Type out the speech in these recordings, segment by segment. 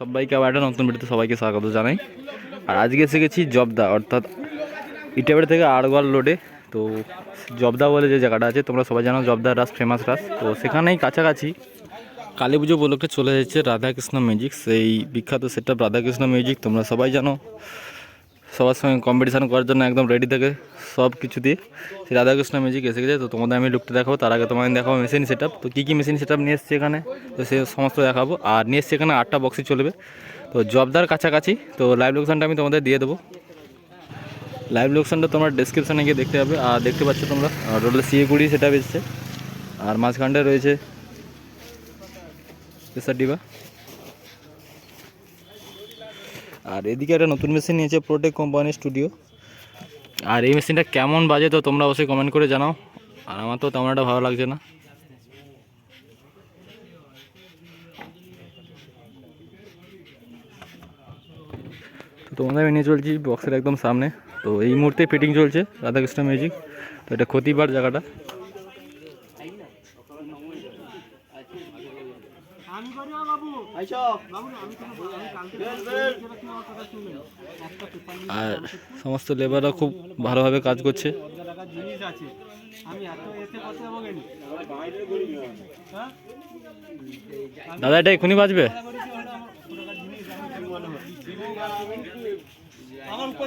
সবাইকে আবার একটা নতুন ভিডিওতে সবাইকে স্বাগত জানাই। আর আজকে এসে গেছি জবদা, অর্থাৎ ইটাবাড়ি থেকে আড়গোয়াল রোডে। তো জবদা বলে যে জায়গাটা আছে, তোমরা সবাই জানো জবদা রাস ফেমাস রাস। তো সেখানেই কাছাকাছি কালী পুজো উপলক্ষে চলে যাচ্ছে রাধাকৃষ্ণ মিউজিক সেই বিখ্যাত সেটা রাধাকৃষ্ণ মিউজিক তোমরা সবাই জানো। সবার সঙ্গে কম্পিটিশান করার জন্য একদম রেডি থাকে, সব কিছু দিয়ে। সেই রাধাকৃষ্ণ মিউজিক এসে গেছে, তো তোমাদের আমি লুকটা দেখাবো, তার আগে তোমাদের দেখাবো মেশিন সেট তো কী কী মেশিন সেট নিয়ে এসছে এখানে? তো সে সমস্ত দেখাবো। আর নিয়ে এসছে এখানে আটটা বক্সই চলবে। তো জবদার কাছাকাছি, তো লাইভ লোকেশনটা আমি তোমাদের দিয়ে দেবো। লাইভ লোকেশনটা তোমরা ডেসক্রিপশনে গিয়ে দেখতে পাবে। আর দেখতে পাচ্ছ তোমরা, আর রোডে সিএ কুড়ি সেটা বেচছে আর মাঝখানটায় রয়েছে প্রেসার ডিবা আর এদিকে একটা নতুন মেশিন নিয়েছে প্রোটেক কোম্পানির স্টুডিও আর এই মেশিনটা কেমন বাজে তো তোমরা অবশ্যই কমেন্ট করে জানাও। আর আমার তো তেমন একটা ভালো লাগছে না। তোমাদের আমি নিয়ে চলছি বক্সের একদম সামনে। তো এই মুহূর্তে ফিটিং চলছে, রাধাকৃষ্ণ মিউজিক তো এটা ক্ষতিবার জায়গাটা। আর সমস্ত লেবাররা খুব ভালোভাবে কাজ করছে। দাদা এটা এক্ষুনি বাজবে? আমার উপর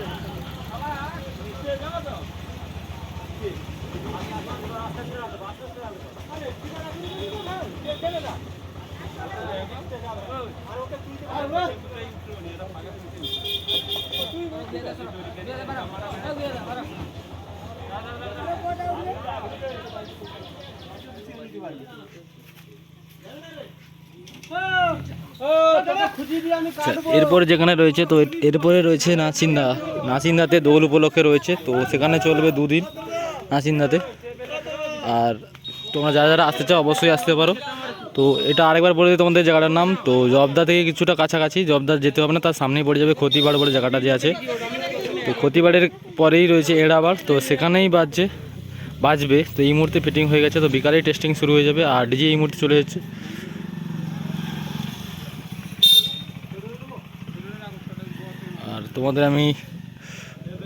কা বাস টাকা আছে হ্যাঁ টাকা আছে ও দাদা খুঁজি দিয়ে আমি কাটবো এরপরে যেখানে রয়েছে তো এরপরে রয়েছে নাচিন্দা নাচিন্দাতে দোল উপলক্ষে রয়েছে, তো সেখানে চলবে দুদিন নাচিন্দাতে আর তোমরা যারা যারা আসতে চাও অবশ্যই আসতে পারো। তো এটা আরেকবার বলে দিই তোমাদের জায়গাটার নাম। তো জবদা থেকে কিছুটা কাছাকাছি, জবদা যেতে হবে না, তার সামনেই পড়ে যাবে ক্ষতিবাড় বলে জায়গাটা যে আছে। তো ক্ষতিবাড়ের পরেই রয়েছে এড়াবার তো সেখানেই বাজছে, বাজবে। তো এই মুহূর্তে ফিটিং হয়ে গেছে, তো বিকালেই টেস্টিং শুরু হয়ে যাবে। আর ডিজে এই মুহূর্তে চলে যাচ্ছে। তোমাদের আমি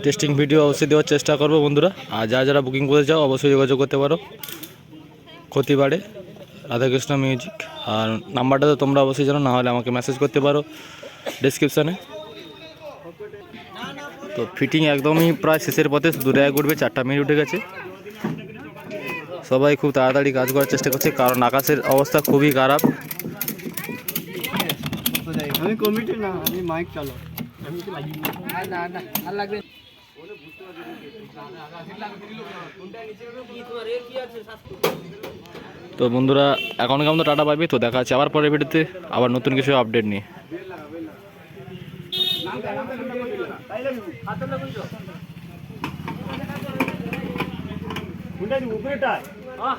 টেস্টিং ভিডিও অবশ্যই দেওয়ার চেষ্টা করব বন্ধুরা। আর যারা যারা বুকিং করতে চাও, অবশ্যই যোগাযোগ করতে পারো। ক্ষতি বাড়ে রাধাকৃষ্ণ মিউজিক আর নাম্বারটা তো তোমরা অবশ্যই জানো, না হলে আমাকে মেসেজ করতে পারো ডিসক্রিপশানে তো ফিটিং একদমই প্রায় শেষের পথে দূরে এক উঠবে চারটা মিনিট উঠে গেছে। সবাই খুব তাড়াতাড়ি কাজ করার চেষ্টা করছে, কারণ আকাশের অবস্থা খুবই খারাপ। আমি কমিটি না, আমি মাইক তো বন্ধুরা এখন কেমন টাটা পাবি তো দেখা আছে আবার পরের ভিডিওতে। আবার নতুন কিছু আপডেট নিয়ে।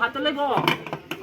হাতে